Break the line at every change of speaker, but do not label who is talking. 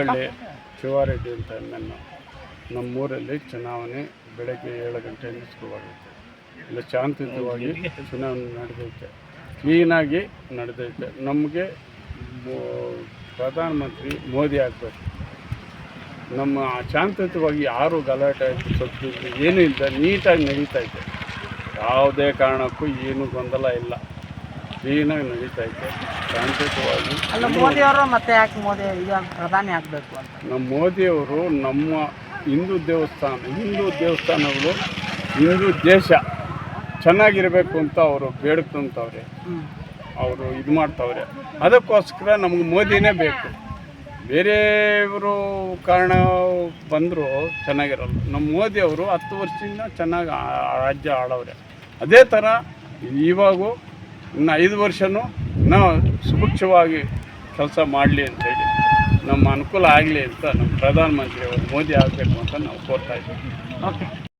ಹಳ್ಳಿ ಶಿವಾರೆಡ್ಡಿ ಅಂತ ನನ್ನ ನಮ್ಮೂರಲ್ಲಿ ಚುನಾವಣೆ ಬೆಳಗ್ಗೆ ಏಳು ಗಂಟೆಯಿಂದ ಶುರುವಾಗುತ್ತೆ. ಇಲ್ಲ ಶಾಂತಿಯುತವಾಗಿ ಚುನಾವಣೆ ನಡೆದೈತೆ. ಕ್ಲೀನಾಗಿ ನಡೆದೈತೆ. ನಮಗೆ ಪ್ರಧಾನಮಂತ್ರಿ ಮೋದಿ ಆಗಬೇಕು. ನಮ್ಮ ಶಾಂತಿಯುತವಾಗಿ ಯಾರು ಗಲಾಟೆ ಆಯಿತು ಸದ್ದು ಏನೂ ಇಲ್ಲ ನೀಟಾಗಿ ನಡೀತಾ ಇದೆ. ಯಾವುದೇ ಕಾರಣಕ್ಕೂ ಏನೂ ಗೊಂದಲ ಇಲ್ಲ. ಕ್ಲೀನಾಗಿ ನಡೀತಾ ಇದೆ. ಶಾಂತಿಯುತವಾಗಿ.
ಅಲ್ಲ ಮೋದಿ ಅವರು ಮತ್ತೆ ಯಾಕೆ ಮೋದಿ ಈಗ ಪ್ರಧಾನಿ ಆಗಬೇಕು ಅಂತ?
ನಮ್ಮ ಮೋದಿಯವರು ನಮ್ಮ ಹಿಂದೂ ದೇವಸ್ಥಾನ ಹಿಂದೂ ದೇವಸ್ಥಾನಗಳು ಹಿಂದೂ ದೇಶ ಚೆನ್ನಾಗಿರಬೇಕು ಅಂತ ಅವರು ಬೇಡ್ಕೊಂತವ್ರೆ ಅವರು ಇದು ಮಾಡ್ತವ್ರೆ. ಅದಕ್ಕೋಸ್ಕರ ನಮ್ಗೆ ಮೋದಿನೇ ಬೇಕು. ಬೇರೆಯವರು ಕಾರಣ ಬಂದರೂ ಚೆನ್ನಾಗಿರಲ್ಲ. ನಮ್ಮ ಮೋದಿಯವರು ಹತ್ತು ವರ್ಷದಿಂದ ಚೆನ್ನಾಗಿ ರಾಜ್ಯ ಆಡವ್ರೆ ಅದೇ ಥರ ಇವಾಗೂ ಇನ್ನು ಐದು ವರ್ಷವೂ ನಾವು ಸುಭಿಕ್ಷವಾಗಿ ಕೆಲಸ ಮಾಡಲಿ ಅಂತೇಳಿ ನಮ್ಮ ಅನುಕೂಲ ಆಗಲಿ ಅಂತ ನಮ್ಮ ಪ್ರಧಾನಮಂತ್ರಿಯವರು ಮೋದಿ ಆಗಬೇಕು ಅಂತ ನಾವು ಕೋರ್ತಾ ಇದ್ದೀವಿ.
ಓಕೆ.